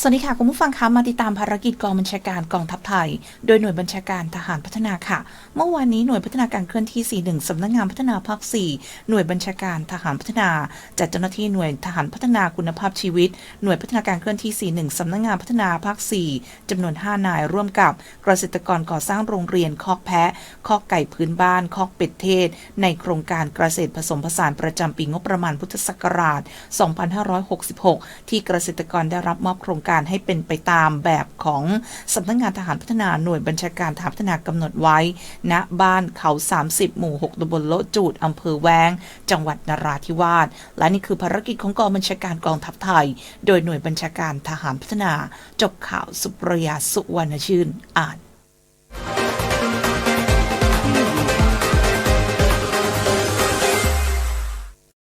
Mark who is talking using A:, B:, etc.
A: สวัสดีค่ะ คุณผู้ฟังคะมาติดตามภารกิจกองบัญชาการกองทัพไทย โดยหน่วยบัญชาการทหารพัฒนาค่ะ เมื่อวานนี้หน่วยพัฒนาการเคลื่อนที่ 41 สำนักงานพัฒนาภาค 4 หน่วยบัญชาการทหารพัฒนา จัดเจ้าหน้าที่หน่วยทหารพัฒนาคุณภาพชีวิต หน่วยพัฒนาการเคลื่อนที่ 41 สำนักงานพัฒนาภาค 4 จำนวน 5 นายร่วมกับเกษตรกรก่อสร้างโรงเรียนคอกแพะคอกไก่พื้นบ้านคอกเป็ดเทศ ในโครงการเกษตรผสมผสานประจำปีงบประมาณพุทธศักราช 2566 ที่เกษตรกรได้รับมอบโครงการให้เป็นไปตามแบบของสำนักงานทหารพัฒนาหน่วยบัญชาการทหารพัฒนากำหนดไว้ ณบ้านเขา 30 หมู่ 6ตำบลโลจูดอำเภอแวง จังหวัดนราธิวาสและนี่คือภารกิจของกองบัญชาการกองทัพไทย โดยหน่วยบัญชาการทหารพัฒนา จบข่าวสุปรยาสุวรรณชื่นอ่าน